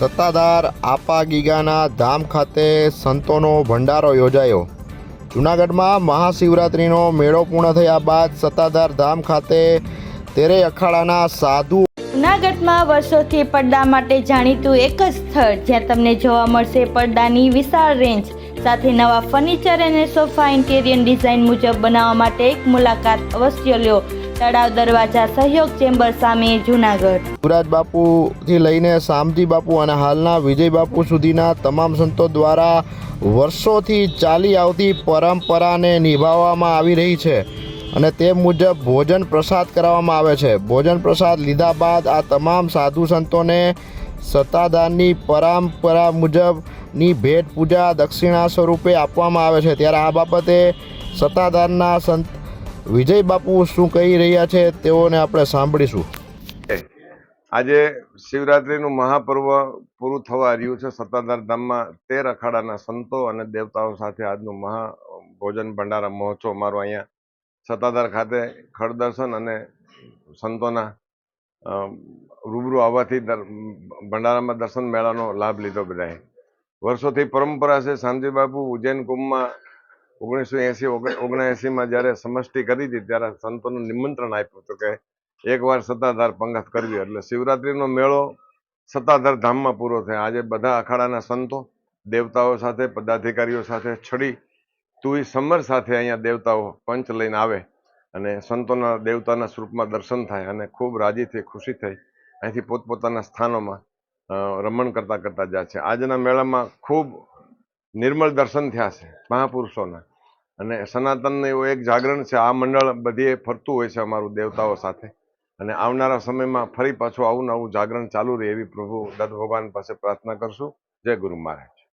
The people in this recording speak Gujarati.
સત્તાધાર આપા ગીગાના ધામ ખાતે સંતોનો ભંડારો યોજાયો. જૂનાગઢમાં મહાશિવરાત્રિનો મેળો પૂર્ણ થયા બાદ સત્તાધાર ધામ ખાતે તેરે અખાડાના સાધુ જૂનાગઢમાં વર્ષોથી પડદા માટે જાણીતું એક જ સ્થળ જ્યાં તમને જોવા મળશે પડદાની વિશાળ રેન્જ સાથે નવા ફર્નિચર અને સોફા ઇન્ટેરિયર ડિઝાઇન મુજબ બનાવવા માટે એક મુલાકાત અવશ્ય લ્યો તળાવ દરવાજા સહયોગ ચેમ્બર સામે જૂનાગઢ. યુવરાજ બાપુથી લઈને શામજી બાપુ અને હાલના વિજય બાપુ સુધીના તમામ સંતો દ્વારા વર્ષોથી ચાલી આવતી પરંપરાને નિભાવવામાં આવી રહી છે અને તે મુજબ ભોજન પ્રસાદ કરાવવામાં આવે છે. ભોજન પ્રસાદ લીધા બાદ આ તમામ સાધુ સંતોને સત્તાધારની પરંપરા મુજબની ભેટ પૂજા દક્ષિણા સ્વરૂપે આપવામાં આવે છે. ત્યારે આ બાબતે સત્તાધારના સંત વિજય બાપુ શું કહી રહ્યા છે તેઓને આપણે સાંભળીશું. આજે શિવરાત્રીનું મહાપર્વ પૂરું થવા રહ્યું છે સત્તાધાર ધામમાં તેર અખાડાના સંતો અને દેવતાઓ સાથે આજનું મહા ભોજન ભંડારા મહોત્સવ મારો અહીંયા સત્તાધાર ખાતે ખડદર્શન અને સંતોના રૂબરૂ આવવાથી ભંડારામાં દર્શન મેળાનો લાભ લીધો બધાએ. વર્ષોથી પરંપરા છે શાંતિ બાપુ ઉજ્જૈન કુંભમાં ઓગણીસો એસી ઓગણએંસીમાં જ્યારે સમષ્ટિ કરી હતી, ત્યારે સંતોનું નિમંત્રણ આપ્યું હતું કે એકવાર સત્તાધાર પંગત કરવી એટલે શિવરાત્રિનો મેળો સત્તાધાર ધામમાં પૂરો થયો. આજે બધા અખાડાના સંતો દેવતાઓ સાથે, પદાધિકારીઓ સાથે છડી તુઈ સમર સાથે અહીંયા દેવતાઓ પંચ લઈને આવે અને સંતોના દેવતાના સ્વરૂપમાં દર્શન થાય અને ખૂબ રાજી થઈ ખુશી થઈ. અહીંથી પોતપોતાના સ્થાનોમાં રમણ કરતા કરતા જાય છે. આજના મેળામાં ખૂબ નિર્મળ દર્શન થયા છે મહાપુરુષોના. અને સનાતનનું એવું એક જાગરણ છે, આ મંડળ બધીએ ફરતું હોય છે અમારું દેવતાઓ સાથે. અને આવનારા સમયમાં ફરી પાછું આવું નવું જાગરણ ચાલુ રહે એવી પ્રભુ દત્ત ભગવાન પાસે પ્રાર્થના કરશું. જય ગુરુ મહારાજ.